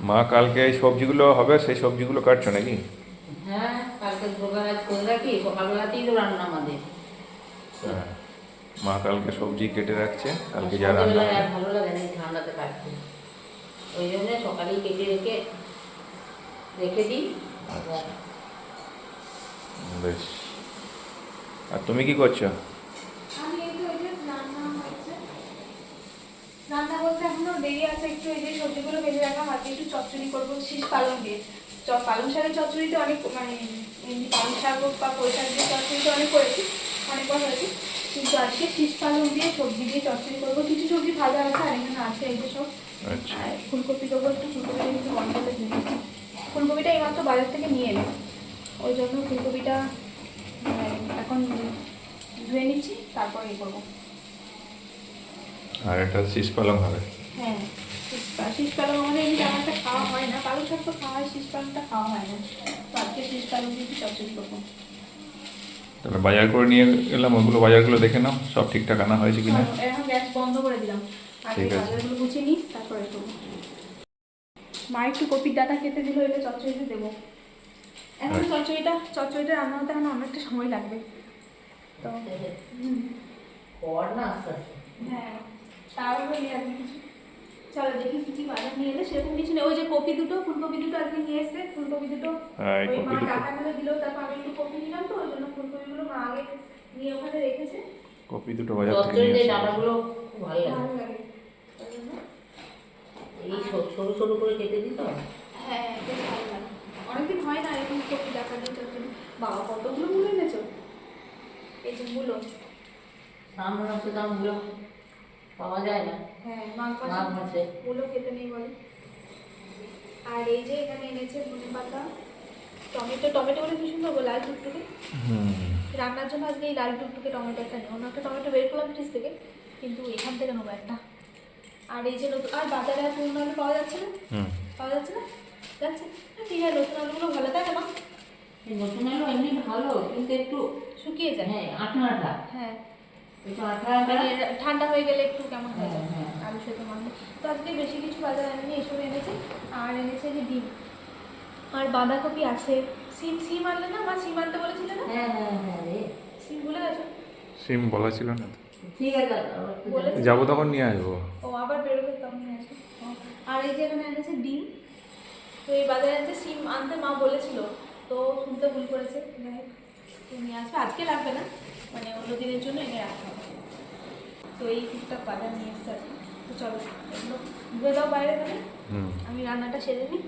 মা কালকে এই সবজিগুলো হবে সেই সবজিগুলো কাটছো নাকি? হ্যাঁ কালকে ভোরবেলা করে রাখি সকালবেলাতেই তো রান্না আমাদের। হ্যাঁ মা কালকে সবজি কেটে রাখছে কালকে যা রান্না। ভালো লাগে না ঠান্ডাতে কাটতে। ওই জন্য সকালেই কেটে রেখে রেখে দিই। আচ্ছা। বেশ। আর তুমি কি করছ আমি এই তো ওই যে রান্না হয়েছে রান্না বলতে এখনও দেরি আছে একটু এই যে সবজিগুলো ভেজে রাখলাম আজকে একটু চচ্চড়ি করব শীষ পালং দিয়ে। পালং শাকের চচ্চড়িতে অনেক মানে পালং শাক হোক বা পুঁই শাক দিয়ে চচ্চড়িতে অনেক করেছি অনেকবার হয়েছে। কিন্তু আজকে শীষ পালং দিয়ে সবজি দিয়ে চচ্চড়ি করব। কিছু সবজি ভাজা আছে আর এখানে আছে এই যে সব। আচ্ছা। আর ফুলকপি দেবো একটু ফুলকপিটা কিন্তু গরম করে দিয়ে। ফুলকপিটা এইমাত্র বাজার থেকে নিয়ে এলাম। ওই জন্য ফুলকপিটা এখন ধুয়ে নিচ্ছি তারপর ইয়ে করব। আর এটা শীষ পালং হবে। হ্যাঁ শীষ- পালং আমাদের এমনি তেমন খাওয়া হয় না। পালং শাক তো খাওয়া হয় শীষ পালংটা খাওয়া হয় না। তো আজকে শীষ পালং দিয়ে চচ্চড়ি করব। তাহলে বাজার করে নিয়ে এলাম ওগুলো বাজারগুলো দেখে নাও সব ঠিকঠাক আনা হয়েছে কিনা। এখন গ্যাস বন্ধ করে দিলাম। আগে বাজারগুলো গুছিয়ে নিই তারপরে করব। মা একটু কপির ডাটা খেতে দিল এটা চচ্চড়িতে দেবো। এখন। চচ্চড়িটা চচ্চড়িটা রান্না হতে এখন অনেকটা সময় লাগবে। তো হ্যাঁ নিয়ে আসবে কিছু। চলো দেখি কি কি বাজার নিয়ে এলে সেরকম কিছু নেই। ওই যে কপি দুটো ফুলকপি দুটো আজকে নিয়ে এসছে। ফুলকপি দুটো। হ্যাঁ ওই মা টাকাগুলো দিল তারপর আমি একটু কপি নিলাম তো ওই জন্য ফুলকপিগুলো মা আগে নিয়ে ওখানে রেখেছে। কপি দুটো বাজার থেকে নিয়ে এসো। ডাটাগুলো ভালো লাগে। এই সরু সরু করে কেটে দিই তো? হ্যাঁ বেশ ভালো লাগে। অনেকদিন হয় না এরকম কপি টাকা দিয়ে চচ্চড়ি বাবা কতগুলো মূলো এনেছো? এই যে মূলো। সামনে মাসে দামগুলো পাওয়া যায় না। হ্যাঁ মাঘ মাসে মূলো খেতে নেই বলে। আর এই যে এখানে এনেছে ধনে পাতা টমেটো টমেটো বলে কি সুন্দর গো, লাল টুকটুকে? রান্নার জন্য আজকে এই লাল টুকটুকে টমেটো একটা নেই অন্য একটা টমেটো বের করলাম ফ্রিজ থেকে কিন্তু এখান থেকে নেব একটা। আর এই যে নতুন আর বাজারে আর পুরনো আলু পাওয়া যাচ্ছে না? পাওয়া যাচ্ছে না? যাচ্ছে। ঠিক আছে নতুন আলুগুলো ভালো থাকে না নতুন আলু এমনি ভালো কিন্তু একটু শুকিয়ে যায়। হ্যাঁ আঠা আঠা হ্যাঁ। ঠান্ডা? হয়ে গেলে একটু কেমন হয়ে? যায় হ্যাঁ, হ্যাঁ। আলু সেদ্ধ মাংস তো আজকে বেশি কিছু বাজার আনেনি এসব এনেছে। আর এনেছে যে ডিম। আর বাঁধাকপি আছে। সিম সিম আনলে না বা সিম আনতে বলেছিলে না? হ্যাঁ হ্যাঁ হ্যাঁ রে। সিম ভুলে গেছো সিম বলা ছিল না ঠিক আছে বলে- যাব তখন নিয়ে আসব। ও আবার বেরোবে তখন নিয়ে আসবে। আর এই যে এখানে এনেছে ডিম। তো এই বাজারে আছে সিম আনতে মা বলেছিল তো শুনতে ভুল করেছে। যাই হোক, নিয়ে আসবে। আজকে লাগবে না মানে অন্য দিনের জন্য এনে রাখা হবে। তো এই টুকটাক বাজার নিয়ে এসছে তো চলো এগুলো ধুয়ে দাও বাইরে তাহলে। আমি রান্নাটা সেরে নিই।